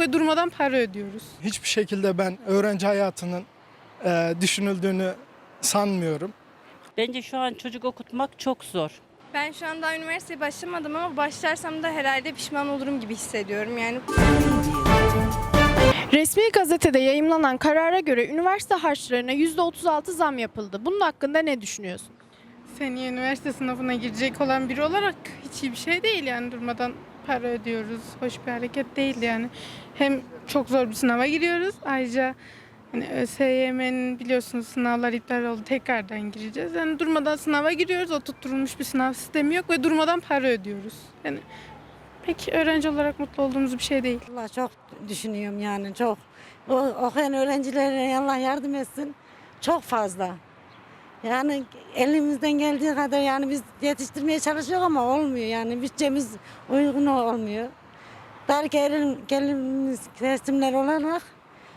ve durmadan para ödüyoruz. Hiçbir şekilde ben öğrenci hayatının e, düşünüldüğünü sanmıyorum. Bence şu an çocuk okutmak çok zor. Ben şu an daha üniversiteye başlamadım ama başlarsam da herhalde pişman olurum gibi hissediyorum. Yani Resmi gazetede yayımlanan karara göre üniversite harçlarına %36 zam yapıldı. Bunun hakkında ne düşünüyorsun? Seneye üniversite sınavına girecek olan biri olarak hiç iyi bir şey değil yani durmadan para ödüyoruz. Hoş bir hareket değil yani. Hem çok zor bir sınava giriyoruz. Ayrıca hani ÖSYM'nin biliyorsunuz sınavlar iptal oldu. Tekrardan gireceğiz. Yani durmadan sınava giriyoruz. O tutturulmuş bir sınav sistemi yok ve durmadan para ödüyoruz. Yani pek öğrenci olarak mutlu olduğumuz bir şey değil. Allah çok düşünüyorum yani çok. O, okuyan öğrencilere Allah yardım etsin. Çok fazla. Yani elimizden geldiği kadar yani biz yetiştirmeye çalışıyoruz ama olmuyor yani bütçemiz uygun olmuyor. Dar gelir, gelirimiz kesimler olarak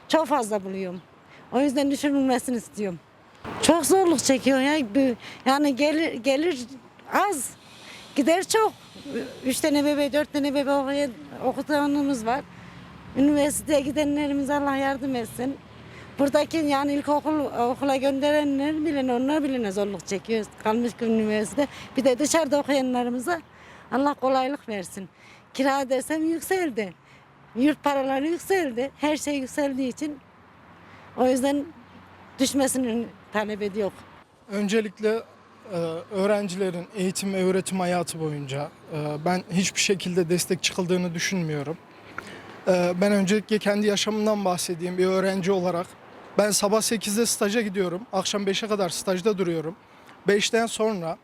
çok fazla buluyorum. O yüzden düşünülmesini istiyorum. Çok zorluk çekiyor ya. Yani gelir, gelir az, gider çok. Üç tane bebe, dört tane bebe okutanımız var. Üniversiteye gidenlerimize Allah yardım etsin. Buradaki yani ilkokul okula gönderenler bile onlar bile ne zorluk çekiyor. Kalmış üniversite. Bir de dışarıda okuyanlarımıza Allah kolaylık versin. Kira desem yükseldi. Yurt paraları yükseldi. Her şey yükseldiği için o yüzden düşmesini talep ediyor. Öncelikle e, öğrencilerin eğitim ve öğretim hayatı boyunca e, ben hiçbir şekilde destek çıkıldığını düşünmüyorum. E, Ben öncelikle kendi yaşamımdan bahsedeyim bir öğrenci olarak. Ben sabah 8'de staja gidiyorum. Akşam 5'e kadar stajda duruyorum. 5'ten sonra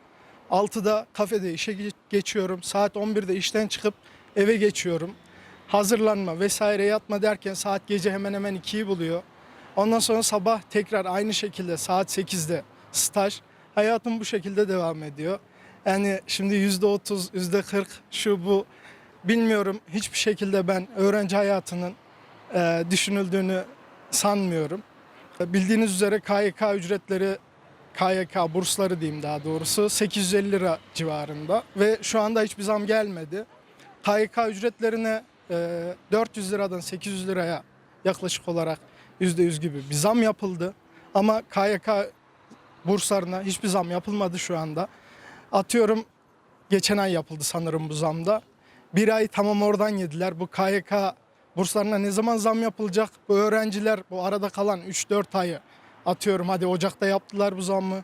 6'da kafede işe ge- geçiyorum. Saat 11'de işten çıkıp eve geçiyorum. Hazırlanma vesaire yatma derken saat gece hemen hemen 2'yi buluyor. Ondan sonra sabah tekrar aynı şekilde saat 8'de staj. Hayatım bu şekilde devam ediyor. Yani şimdi %30, %40 şu bu bilmiyorum. Hiçbir şekilde ben öğrenci hayatının e, düşünüldüğünü sanmıyorum. Bildiğiniz üzere KYK ücretleri, KYK bursları diyeyim daha doğrusu 850 lira civarında ve şu anda hiçbir zam gelmedi. KYK ücretlerine e, 400 liradan 800 liraya yaklaşık olarak %100 gibi bir zam yapıldı. Ama KYK burslarına hiçbir zam yapılmadı şu anda. Atıyorum geçen ay yapıldı sanırım bu zamda. Bir ay tamam oradan yediler. Bu KYK burslarına ne zaman zam yapılacak? Bu öğrenciler bu arada kalan 3-4 ayı atıyorum hadi Ocak'ta yaptılar bu zammı.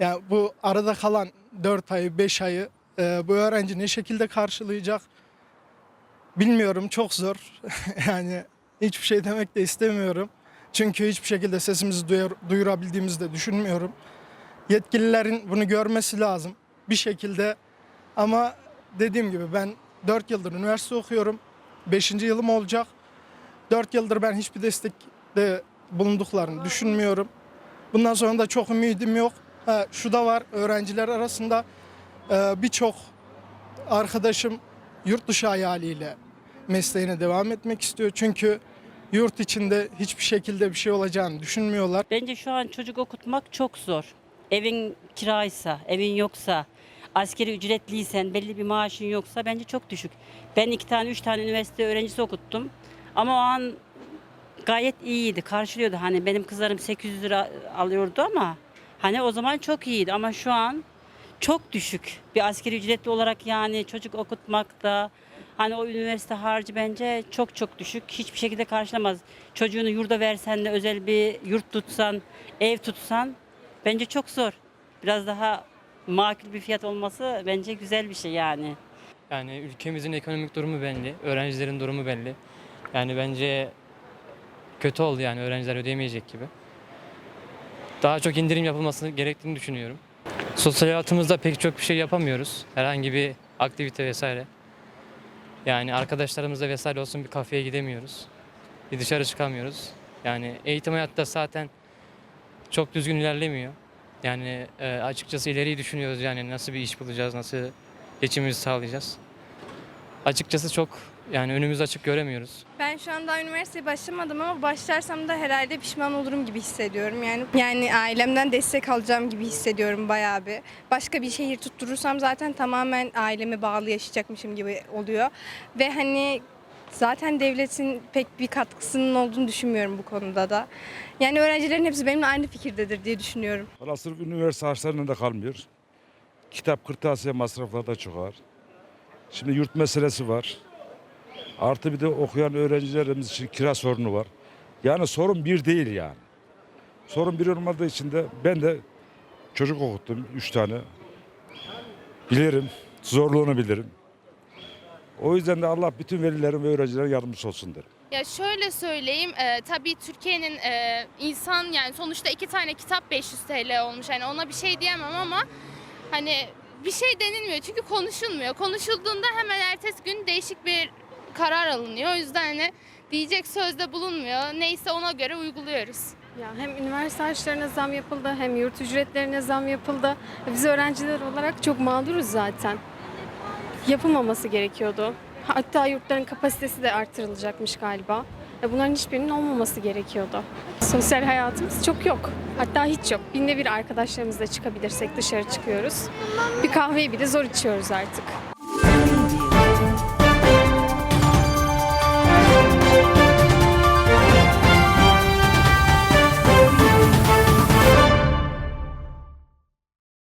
Yani bu arada kalan 4 ayı 5 ayı e, bu öğrenci ne şekilde karşılayacak? Bilmiyorum çok zor. yani hiçbir şey demek de istemiyorum. Çünkü hiçbir şekilde sesimizi duyur- duyurabildiğimizi de düşünmüyorum. Yetkililerin bunu görmesi lazım bir şekilde. Ama dediğim gibi ben 4 yıldır üniversite okuyorum. 5. yılım olacak. 4 yıldır ben hiçbir destekte bulunduklarını düşünmüyorum. Bundan sonra da çok ümidim yok. Ha, şu da var öğrenciler arasında e, birçok arkadaşım yurt dışı hayaliyle mesleğine devam etmek istiyor. Çünkü yurt içinde hiçbir şekilde bir şey olacağını düşünmüyorlar. Bence şu an çocuk okutmak çok zor. Evin kiraysa, evin yoksa, askeri ücretliysen, belli bir maaşın yoksa bence çok düşük. Ben iki tane, üç tane üniversite öğrencisi okuttum. Ama o an gayet iyiydi, karşılıyordu. Hani benim kızlarım 800 lira alıyordu ama hani o zaman çok iyiydi. Ama şu an çok düşük. Bir askeri ücretli olarak yani çocuk okutmakta hani o üniversite harcı bence çok çok düşük. Hiçbir şekilde karşılamaz. Çocuğunu yurda versen de özel bir yurt tutsan, ev tutsan bence çok zor. Biraz daha makul bir fiyat olması bence güzel bir şey yani. Yani ülkemizin ekonomik durumu belli, öğrencilerin durumu belli. Yani bence kötü oldu yani öğrenciler ödeyemeyecek gibi. Daha çok indirim yapılması gerektiğini düşünüyorum. Sosyal hayatımızda pek çok bir şey yapamıyoruz. Herhangi bir aktivite vesaire. Yani arkadaşlarımızla vesaire olsun bir kafeye gidemiyoruz. Bir dışarı çıkamıyoruz. Yani eğitim hayatta zaten çok düzgün ilerlemiyor. Yani e, açıkçası ileriyi düşünüyoruz yani nasıl bir iş bulacağız, nasıl geçimimizi sağlayacağız. Açıkçası çok yani önümüzü açık göremiyoruz. ben şu an daha üniversiteye başlamadım ama başlarsam da herhalde pişman olurum gibi hissediyorum. Yani yani ailemden destek alacağım gibi hissediyorum bayağı bir. Başka bir şehir tutturursam zaten tamamen aileme bağlı yaşayacakmışım gibi oluyor. Ve hani Zaten devletin pek bir katkısının olduğunu düşünmüyorum bu konuda da. Yani öğrencilerin hepsi benimle aynı fikirdedir diye düşünüyorum. Valla sırf üniversite harçlarına da kalmıyor. Kitap, kırtasiye masrafları da çok ağır. Şimdi yurt meselesi var. Artı bir de okuyan öğrencilerimiz için kira sorunu var. Yani sorun bir değil yani. Sorun bir olmadığı için de ben de çocuk okuttum. Üç tane. Bilirim. Zorluğunu bilirim. O yüzden de Allah bütün velilerin ve öğrencilerin yardımcısı olsun derim. Ya şöyle söyleyeyim, e, tabii Türkiye'nin e, insan yani sonuçta iki tane kitap 500 TL olmuş. Yani ona bir şey diyemem ama hani bir şey denilmiyor çünkü konuşulmuyor. Konuşulduğunda hemen ertesi gün değişik bir karar alınıyor. O yüzden hani diyecek sözde bulunmuyor. Neyse ona göre uyguluyoruz. Ya hem üniversite harçlarına zam yapıldı hem yurt ücretlerine zam yapıldı. Biz öğrenciler olarak çok mağduruz zaten. Yapılmaması gerekiyordu. Hatta yurtların kapasitesi de artırılacakmış galiba. Bunların hiçbirinin olmaması gerekiyordu. Sosyal hayatımız çok yok. Hatta hiç yok. Binde bir arkadaşlarımızla çıkabilirsek dışarı çıkıyoruz. Bir kahveyi bile zor içiyoruz artık.